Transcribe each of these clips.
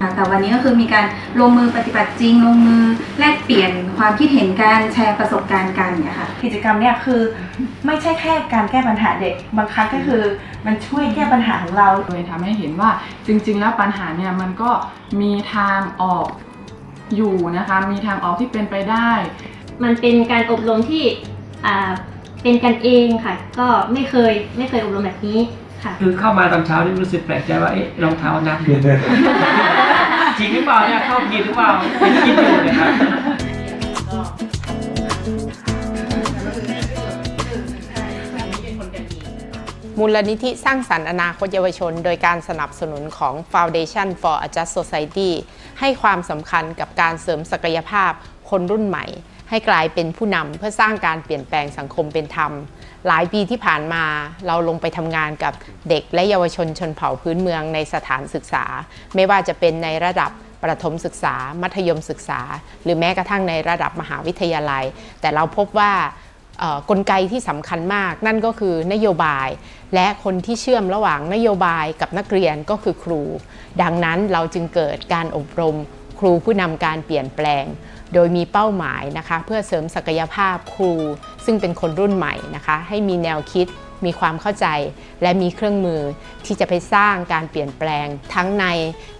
ค่ะแต่วันนี้ก็คือมีการลงมือปฏิบัติจริง ลงมือแลกเปลี่ยนความคิดเห็นการแชร์ประสบการณ์กันเนี่ยค่ะกิจกรรมเนี่ยคือไม่ใช่แค่การแก้ปัญหาเด็กบางครั้งก็คือมันช่วยแก้ปัญหาของเราเลยทำให้เห็นว่าจริง ๆ แล้วปัญหาเนี่ยมันก็มีทางออกอยู่นะคะ มีทางออกที่เป็นไปได้ มันเป็นการอบรมที่อ่าเป็นกันเองค่ะ ก็ไม่เคยไม่เคยอบรมแบบนี้ค่ะ คือเข้ามาตอนเช้านี่รู้สึกแปลกใจว่าเอ๊ะรองเท้านัก จริงหรือเปล่าเนี่ยเข้าผิดหรือเปล่าไม่คิดอยู่นะครับมูลนิธิสร้างสรรค์อนาคตเยาวชน โดยการสนับสนุนของ Foundation for a Just Society ให้ความสำคัญกับการเสริมศักยภาพคนรุ่นใหม่ ให้กลายเป็นผู้นำเพื่อสร้างการเปลี่ยนแปลงสังคมเป็นธรรม หลายปีที่ผ่านมาเราลงไปทำงานกับเด็กและเยาวชนชนเผ่าพื้นเมืองในสถานศึกษา ไม่ว่าจะเป็นในระดับประถมศึกษา มัธยมศึกษา หรือแม้กระทั่งในระดับมหาวิทยาลัย แต่เราพบว่ากลไกที่สำคัญมาก นั่นก็คือนโยบาย และคนที่เชื่อมระหว่างนโยบายกับนักเรียนก็คือครู ดังนั้นเราจึงเกิดการอบรมครูผู้นำการเปลี่ยนแปลง โดยมีเป้าหมายนะคะ เพื่อเสริมศักยภาพครู ซึ่งเป็นคนรุ่นใหม่นะคะ ให้มีแนวคิดมีความเข้าใจ และมีเครื่องมือที่จะไปสร้างการเปลี่ยนแปลงทั้งใน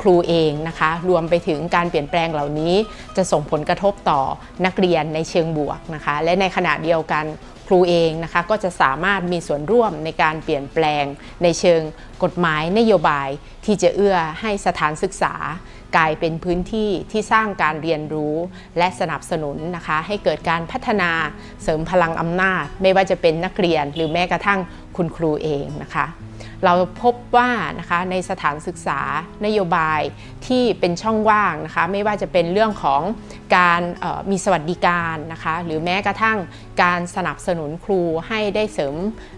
ครูเองนะคะ รวมไปถึงการเปลี่ยนแปลงเหล่านี้ จะส่งผลกระทบต่อนักเรียนในเชิงบวกนะคะ และในขณะเดียวกัน รูเองนะคะก็จะสามารถมีส่วนร่วมในการเปลี่ยนแปลง ในเชิงกฎหมายนโยบายที่จะเอื้อให้สถานศึกษา กลายเป็นพื้นที่ที่สร้างการเรียนรู้ และสนับสนุนนะคะให้เกิดการพัฒนาเสริมพลังอำนาจ ไม่ว่าจะเป็นนักเรียนหรือแม้กระทั่งคุณครูเองนะคะ เราพบว่านะคะในสถานศึกษานโยบายที่เป็นช่องว่างนะคะไม่ว่าจะเป็นเรื่องของการมีสวัสดิการนะคะหรือแม้กระทั่งการสนับสนุนครูให้ได้เสริม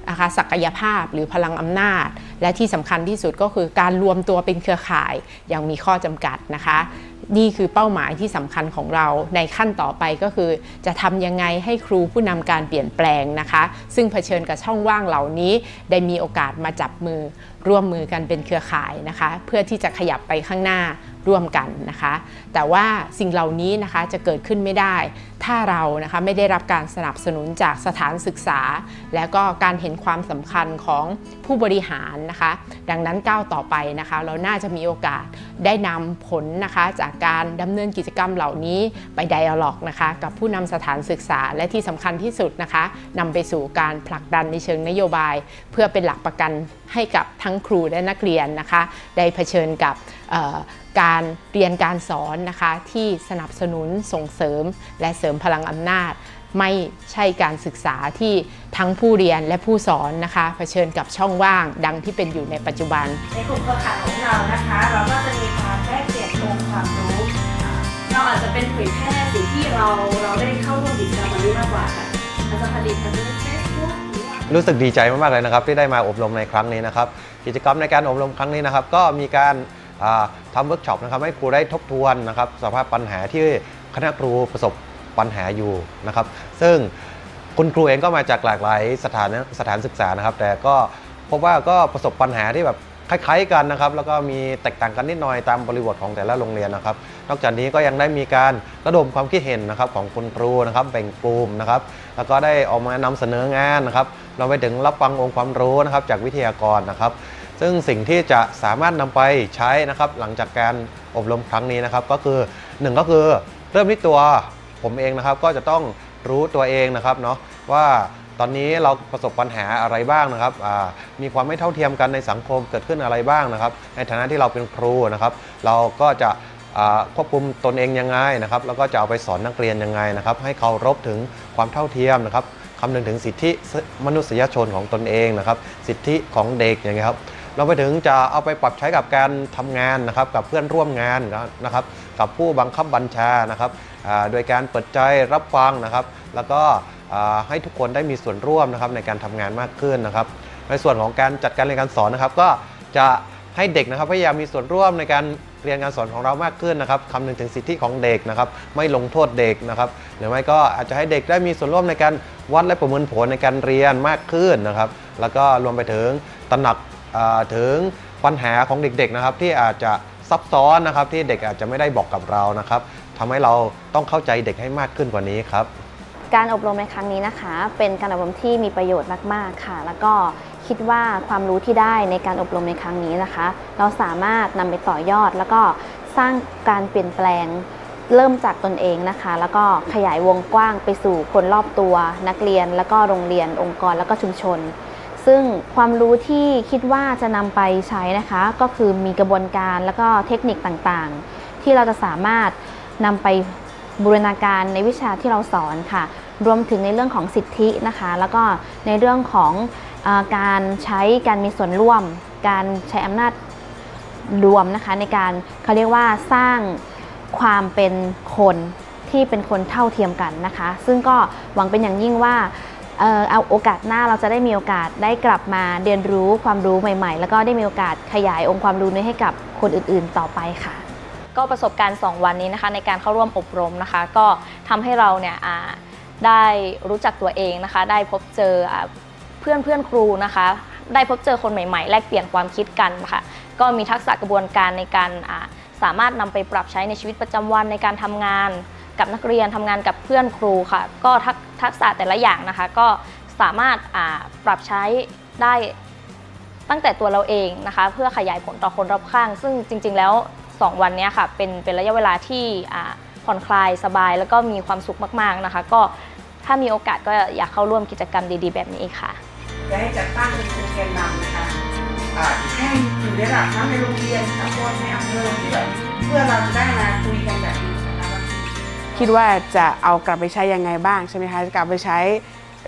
นะคะศักยภาพหรือพลังอำนาจ และที่สำคัญที่สุดก็คือการรวมตัวเป็นเครือข่ายอย่างมีข้อจำกัดนะคะ นี่คือเป้าหมายที่สำคัญของเราในขั้นต่อไปก็คือ จะทำยังไงให้ครูผู้นำการเปลี่ยนแปลงนะคะ ซึ่งเผชิญกับช่องว่างเหล่านี้ได้มีโอกาสมาจับมือ ร่วมมือกันเป็นเครือข่ายนะคะ เพื่อที่จะขยับไปข้างหน้าร่วมกันนะคะ แต่ว่าสิ่งเหล่านี้นะคะจะเกิดขึ้นไม่ได้ ถ้าเรานะคะไม่ได้รับการสนับสนุนจากสถานศึกษา และก็การเห็นความสำคัญของผู้บริหารนะคะ ดังนั้นก้าวต่อไปนะคะ เราน่าจะมีโอกาสได้นำผลนะคะจากการดำเนินกิจกรรมเหล่านี้ไปไดอะล็อกนะคะกับผู้นำสถานศึกษาและที่สำคัญที่สุดนะคะนำไปสู่การผลักดันในเชิงนโยบาย เพื่อเป็นหลักประกันให้กับทั้งครูและนักเรียนนะคะได้เผชิญกับการเรียนการสอนนะคะที่สนับสนุนส่งเสริมและเสริมพลังอำนาจ ไม่ใช่การศึกษาที่ทั้งผู้เรียนและผู้สอนนะคะเผชิญกับช่องว่างดังที่เป็นอยู่ในปัจจุบัน ในกลุ่มเครือข่ายของเรานะคะ เราก็จะมีการแลกเปลี่ยนองค์ความรู้เราอาจจะเป็นเผยแพร่สิ่งที่เราเราได้เข้าร่วมกิจกรรมนี้มากกว่าค่ะอาจจะผลิตอาจจะเป็นเฟซบุ๊กห รู้สึกดีใจมากๆเลยนะครับ ที่ได้มาอบรมในครั้งนี้นะครับ กิจกรรมในการอบรมครั้งนี้นะครับ ก็มีการาทำเวิร์กช็อปนะครับให้ครูได้ทบทวนนะครับสภาพปัญหาที่คณะครูประสบปัญหาอยู่นะครับ ซึ่งคุณครูเองก็มาจากหลากหลายสถานสถานศึกษานะครับ แต่ก็พบว่าก็ประสบปัญหาที่แบบคล้ายๆกันนะครับ แล้วก็มีแตกต่างกันนิดหน่อยตามบริบทของแต่ละโรงเรียนนะครับ นอกจากนี้ก็ยังได้มีการระดมความคิดเห็นนะครับของคุณครูนะครับแบ่งกลุ่มนะครับ แล้วก็ได้ออกมานำเสนองานนะครับ เราไปถึงรับฟังองค์ความรู้นะครับจากวิทยากรนะครับ ซึ่งสิ่งที่จะสามารถนำไปใช้นะครับ หลังจากการอบรมครั้งนี้นะครับ ก็คือหนึ่งก็คือเริ่มที่ตัวผมเองนะครับ ก็จะต้องรู้ตัวเองนะครับเนาะว่าตอนนี้เราประสบปัญหาอะไรบ้างนะครับ มีความไม่เท่าเทียมกันในสังคมเกิดขึ้นอะไรบ้างนะครับ ในฐานะที่เราเป็นครูนะครับ เราก็จะควบคุมตนเองยังไงนะครับ แล้วก็จะเอาไปสอนนักเรียนยังไงนะครับ ให้เคารพถึงความเท่าเทียมนะครับำนึงถึงสิทธิมนุษยชนของตนเองนะครับ สิทธิของเด็กอย่างเงี้ยครับเราไปถึงจะเอาไปปรับใช้กับการทำงานนะครับ กับเพื่อนร่วมงานนะครับ กับผู้บังคับบัญชานะครับโดยการเปิดใจรับฟังนะครับ แล้วก็ให้ทุกคนได้มีส่วนร่วมนะครับในการทำงานมากขึ้นนะครับ ในส่วนของการจัดการเรียนการสอนนะครับ ก็จะให้เด็กนะครับพยายามมีส่วนร่วมในการ เรียนการสอนของเรามากขึ้นนะครับคำนึงถึงสิทธิของเด็กนะครับ ไม่ลงโทษเด็กนะครับ หรือไม่ก็อาจจะให้เด็กได้มีส่วนร่วมในการวัดและประเมินผลในการเรียนมากขึ้นนะครับ แล้วก็รวมไปถึงตระหนักถึงปัญหาของเด็กๆนะครับ ที่อาจจะซับซ้อนนะครับ ที่เด็กอาจจะไม่ได้บอกกับเรานะครับทำให้เราต้องเข้าใจเด็กให้มากขึ้นกว่านี้ครับการอบรมในครั้งนี้นะคะ เป็นการอบรมที่มีประโยชน์มาก ๆ ค่ะ แล้วก็ คิดว่าความรู้ที่ได้ในการอบรมในครั้งนี้นะคะ เราสามารถนำไปต่อยอด แล้วก็สร้างการเปลี่ยนแปลงเริ่มจากตนเองนะคะ แล้วก็ขยายวงกว้างไปสู่คนรอบตัว นักเรียน แล้วก็โรงเรียนองค์กรแล้วก็ชุมชน ซึ่งความรู้ที่คิดว่าจะนำไปใช้นะคะ ก็คือมีกระบวนการแล้วก็เทคนิคต่างๆ ที่เราจะสามารถนำไปบูรณาการในวิชาที่เราสอนค่ะ รวมถึงในเรื่องของสิทธินะคะ แล้วก็ในเรื่องของ การใช้การมีส่วนร่วม การใช้อำนาจรวมนะคะในการเขาเรียกว่าสร้างความเป็นคนที่เป็นคนเท่าเทียมกันนะคะ ซึ่งก็หวังเป็นอย่างยิ่งว่าเอาโอกาสหน้าเราจะได้มีโอกาสได้กลับมาเรียนรู้ความรู้ใหม่ ๆ แล้วก็ได้มีโอกาสขยายองค์ความรู้นี้ให้กับคนอื่นๆต่อไปค่ะ ก็ประสบการณ์ 2 วันนี้นะคะ ในการเข้าร่วมอบรมนะคะ ก็ทำให้เราเนี่ยได้รู้จักตัวเองนะคะ ได้พบเจอ เพื่อนเพื่อนครูนะคะ ได้พบเจอคนใหม่ๆ แลกเปลี่ยนความคิดกันนะคะก็มีทักษะกระบวนการในการสามารถนำไปปรับใช้ในชีวิตประจำวันในการทำงาน กับนักเรียนทำงานกับเพื่อนครูค่ะ ก็ทักษะแต่ละอย่างนะคะ ก็สามารถปรับใช้ได้ตั้งแต่ตัวเราเองนะคะ เพื่อขยายผลต่อคนรอบข้าง ซึ่งจริง ๆ แล้ว 2 วันนี้ค่ะเป็นเป็นระยะเวลาที่ผ่อนคลายสบายแล้วก็มีความสุขมาก ๆนะคะ ก็ถ้ามีโอกาสก็อยากเข้าร่วมกิจกรรมดี ๆ แบบนี้ค่ะ จะให้จัดตั้งเป็นแกนนำนะคะอ่าให้อยู่ในระดับทั้งในโรงเรียนตำบลในอำเภอที่แบบเพื่อเราจะได้มาคุยกันแบบนี้นะคะว่าคิดว่าจะเอากลับไปใช้ยังไงบ้างใช่ไหมคะกลับไปใช้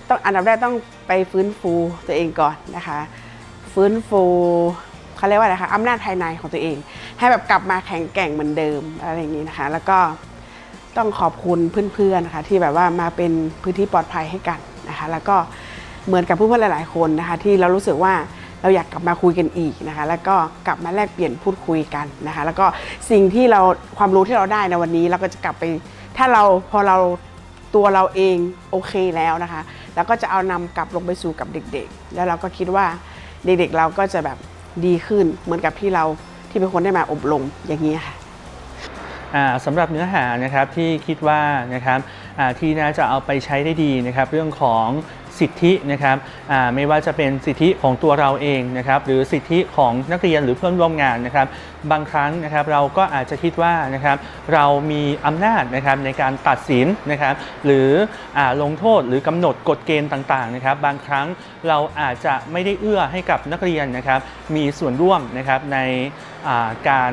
ต้องอันดับแรกต้องไปฟื้นฟูตัวเองก่อนนะคะ ฟื้นฟูเขาเรียกว่าอะไรคะอำนาจภายในของตัวเอง ให้แบบกลับมาแข็งแกร่งเหมือนเดิมอะไรอย่างนี้นะคะ แล้วก็ต้องขอบคุณเพื่อนๆนะคะที่แบบว่ามาเป็นพื้นที่ปลอดภัยให้กันนะคะ แล้วก็ เหมือนกับเพื่อนๆหลาย ๆ คนนะคะที่เรารู้สึกว่าเราอยากกลับมาคุยกันอีกนะคะ แล้วก็กลับมาแลกเปลี่ยนพูดคุยกันนะคะ แล้วก็สิ่งที่เราความรู้ที่เราได้ในวันนี้เราก็จะกลับไป ถ้าเราพอเราตัวเราเองโอเคแล้วนะคะแล้วก็จะเอานำกลับลงไปสู่กับเด็ก ๆ แล้วเราก็คิดว่าเด็กๆเราก็จะแบบดีขึ้นเหมือนกับที่เราที่เป็นคนได้มาอบรมอย่างนี้ค่ะสำหรับเนื้อหานะครับที่คิดว่านะครับที่น่าจะเอาไปใช้ได้ดีนะครับ เรื่องของ สิทธินะครับอ่าไม่ว่าจะเป็นสิทธิของตัวเราเองนะครับหรือสิทธิของนักเรียนหรือเพื่อนร่วมงานนะครับบางครั้งนะครับเราก็อาจจะคิดว่านะครับเรามีอำนาจนะครับในการตัดสินนะครับหรืออาลงโทษหรือกำหนดกฎเกณฑ์ต่างๆนะครับบางครั้งเราอาจจะไม่ได้เอื้อให้กับนักเรียนนะครับมีส่วนร่วมนะครับในอ่าการ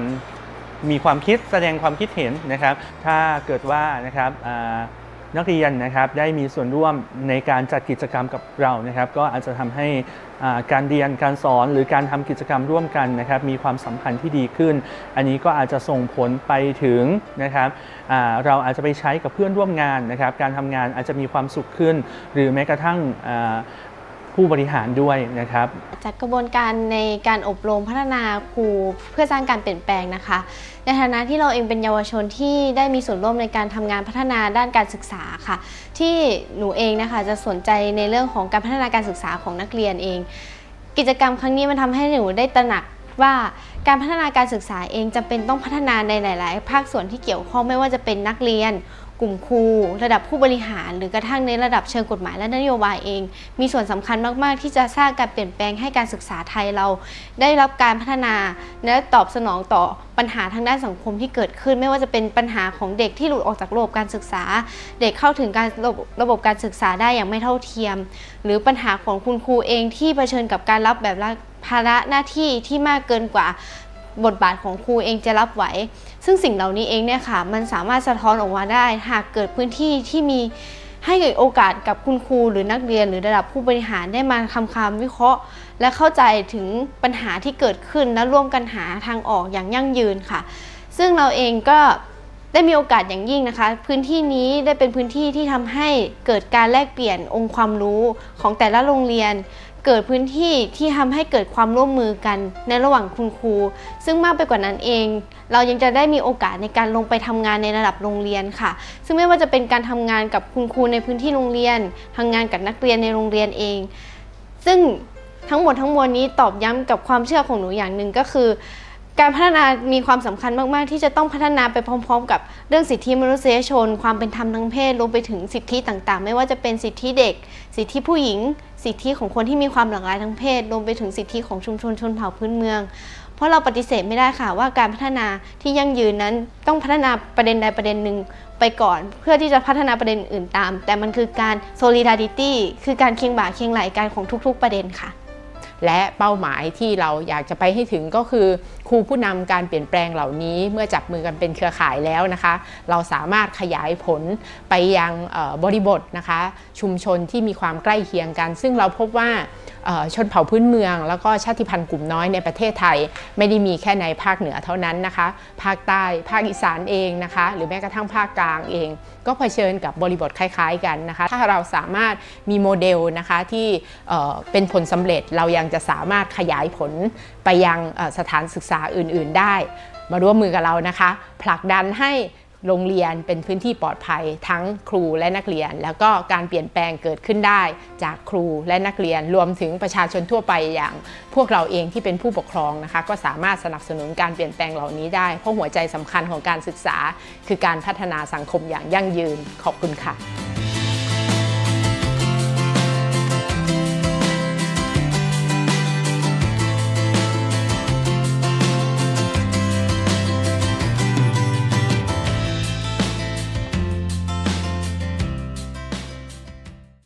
มีความคิดแสดงความคิดเห็นนะครับ ถ้าเกิดว่านะครับอ่า นักเรียนนะครับได้มีส่วนร่วมในการจัดกิจกรรมกับเรานะครับ ก็อาจจะทำให้การเรียนการสอนหรือการทำกิจกรรมร่วมกันนะครับ มีความสัมพันธ์ที่ดีขึ้น อันนี้ก็อาจจะส่งผลไปถึงนะครับเราอาจจะไปใช้กับเพื่อนร่วมงานนะครับ การทำงานอาจจะมีความสุขขึ้น หรือแม้กระทั่ง ผู้บริหารด้วยนะครับจัดกระบวนการในการอบรมพัฒนาครูเพื่อสร้างการเปลี่ยนแปลงนะคะ ในฐานะที่เราเองเป็นเยาวชนที่ได้มีส่วนร่วมในการทำงานพัฒนาด้านการศึกษาค่ะ ที่หนูเองนะคะจะสนใจในเรื่องของการพัฒนาการศึกษาของนักเรียนเอง กิจกรรมครั้งนี้มันทำให้หนูได้ตระหนักว่าการพัฒนาการศึกษาเองจำเป็นต้องพัฒนาในหลาย ๆ ภาคส่วนที่เกี่ยวข้องไม่ว่าจะเป็นนักเรียน กลุ่มครูระดับผู้บริหาร หรือกระทั่งในระดับเชิงกฎหมายและนโยบายเอง มีส่วนสำคัญมากๆ ที่จะสร้างการเปลี่ยนแปลงให้การศึกษาไทยเรา ได้รับการพัฒนาและตอบสนองต่อปัญหาทางด้านสังคมที่เกิดขึ้น ไม่ว่าจะเป็นปัญหาของเด็กที่หลุดออกจากระบบการศึกษา เด็กเข้าถึงการระบบระบบการศึกษาได้อย่างไม่เท่าเทียม หรือปัญหาของคุณครูเองที่เผชิญกับการรับแบบภาระหน้าที่ที่มากเกินกว่า บทบาทของครูเองจะรับไหว ซึ่งสิ่งเหล่านี้เองเนี่ยค่ะ มันสามารถสะท้อนออกมาได้ หากเกิดพื้นที่ที่มีให้โอกาสกับคุณครูหรือนักเรียนหรือระดับผู้บริหารได้มาทำความวิเคราะห์ และเข้าใจถึงปัญหาที่เกิดขึ้นและร่วมกันหาทางออกอย่างยั่งยืนค่ะ ซึ่งเราเองก็ได้มีโอกาสอย่างยิ่งนะคะ พื้นที่นี้ได้เป็นพื้นที่ที่ทำให้เกิดการแลกเปลี่ยนองค์ความรู้ของแต่ละโรงเรียน เกิดพื้นที่ที่ทำให้เกิดความร่วมมือกันในระหว่างคุณครู ซึ่งมากไปกว่านั้นเอง เรายังจะได้มีโอกาสในการลงไปทำงานในระดับโรงเรียนค่ะ ซึ่งไม่ว่าจะเป็นการทำงานกับคุณครูในพื้นที่โรงเรียนทำงานกับนักเรียนในโรงเรียนเอง ซึ่งทั้งหมดทั้งมวลนี้ตอบย้ำกับความเชื่อของหนูอย่างหนึ่งก็คือ การพัฒนามีความสำคัญมากๆ ที่จะต้องพัฒนาไปพร้อม ๆ กับเรื่องสิทธิมนุษยชน ความเป็นธรรมทางเพศรวมไปถึงสิทธิต่างๆ ไม่ว่าจะเป็นสิทธิเด็ก สิทธิผู้หญิง สิทธิของคนที่มีความหลากหลายทางเพศรวมไปถึงสิทธิของชุมชนชนเผ่าพื้นเมือง เพราะเราปฏิเสธไม่ได้ค่ะว่าการพัฒนาที่ยั่งยืนนั้นต้องพัฒนาประเด็นใดประเด็นหนึ่งไปก่อน เพื่อที่จะพัฒนาประเด็นอื่นตาม แต่มันคือการ solidarity คือการเคียงบ่าเคียงไหลกันของทุก ๆ ประเด็นค่ะและเป้าหมายที่เราอยากจะไปให้ถึงก็คือ รูผู้นำการเปลี่ยนแปลงเหล่านี้ เมื่อจับมือกันเป็นเครือข่ายแล้วนะคะ เราสามารถขยายผลไปยังบริบทนะคะ ชุมชนที่มีความใกล้เคียงกัน ซึ่งเราพบว่าชนเผ่าพื้นเมือง แล้วก็ชาติพันธุ์กลุ่มน้อยในประเทศไทย ไม่ได้มีแค่ในภาคเหนือเท่านั้นนะคะ ภาคใต้ภาคอีสานเองนะคะ หรือแม้กระทั่งภาคกลางเอง ก็เผชิญกับบริบทคล้ายๆกันนะคะ ถ้าเราสามารถมีโมเดลนะคะที่เป็นผลสำเร็จเรายังจะสามารถขยายผลไปยังสถานศึกษาอื่นๆได้ มาร่วมมือกับเรานะคะ ผลักดันให้โรงเรียนเป็นพื้นที่ปลอดภัยทั้งครูและนักเรียน แล้วก็การเปลี่ยนแปลงเกิดขึ้นได้ จากครูและนักเรียนรวมถึงประชาชนทั่วไปอย่าง พวกเราเองที่เป็นผู้ปกครองนะคะ ก็สามารถสนับสนุนการเปลี่ยนแปลงเหล่านี้ได้ เพราะหัวใจสำคัญของการศึกษา คือการพัฒนาสังคมอย่างยั่งยืนขอบคุณค่ะ